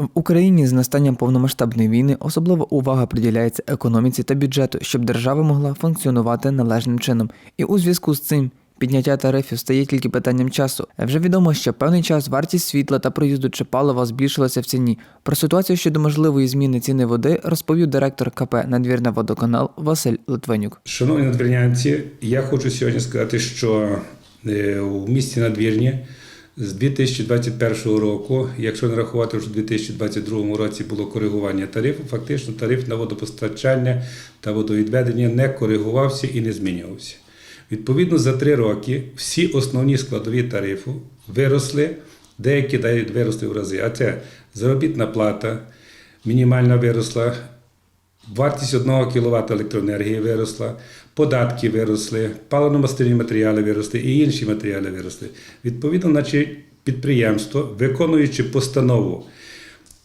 В Україні з настанням повномасштабної війни особлива увага приділяється економіці та бюджету, щоб держава могла функціонувати належним чином. І у зв'язку з цим підняття тарифів стає тільки питанням часу. Вже відомо, що певний час вартість світла та проїзду чи палива збільшилася в ціні. Про ситуацію щодо можливої зміни ціни води розповів директор КП Надвірна водоканал Василь Литвинюк. Шановні надвірнянці, я хочу сьогодні сказати, що е, у місті Надвірні з 2021 року, якщо не рахувати, що у 2022 році було коригування тарифу, фактично тариф на водопостачання та водовідведення не коригувався і не змінювався. Відповідно, за три роки всі основні складові тарифу виросли, деякі виросли в рази. А це заробітна плата, мінімальна виросла, Вартість 1 кВт електроенергії виросла, податки виросли, паливно-мастильні матеріали виросли і інші матеріали виросли. Відповідно, наче підприємство, виконуючи постанову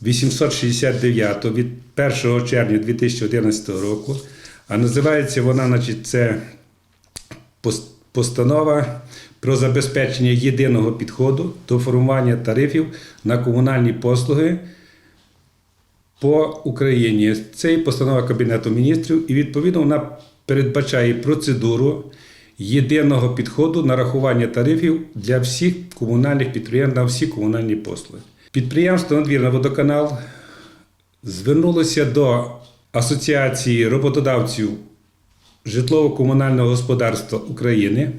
869 від 1 червня 2011 року, а називається вона, значить, це постанова про забезпечення єдиного підходу до формування тарифів на комунальні послуги по Україні. Це є постанова Кабінету міністрів, і відповідно вона передбачає процедуру єдиного підходу нарахування тарифів для всіх комунальних підприємств на всі комунальні послуги. Підприємство Надвірна водоканал звернулося до Асоціації роботодавців житлово-комунального господарства України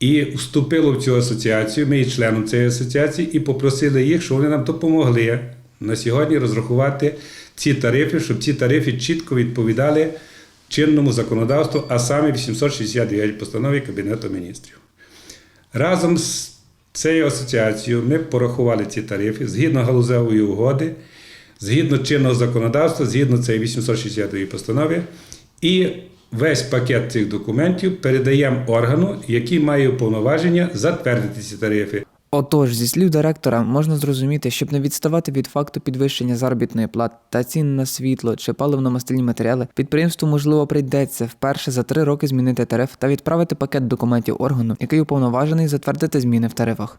і вступило в цю асоціацію. Ми є членом цієї асоціації і попросили їх, щоб вони нам допомогли на сьогодні розрахувати ці тарифи, щоб ці тарифи чітко відповідали чинному законодавству, а саме 869 постанові Кабінету міністрів. Разом з цією асоціацією ми порахували ці тарифи згідно галузевої угоди, згідно чинного законодавства, згідно цієї 869 постанови, і весь пакет цих документів передаємо органу, який має повноваження затвердити ці тарифи. Отож, зі слів директора, можна зрозуміти, щоб не відставати від факту підвищення заробітної плати та цін на світло чи паливно-мастильні матеріали, підприємству можливо прийдеться вперше за три роки змінити тариф та відправити пакет документів органу, який уповноважений затвердити зміни в тарифах.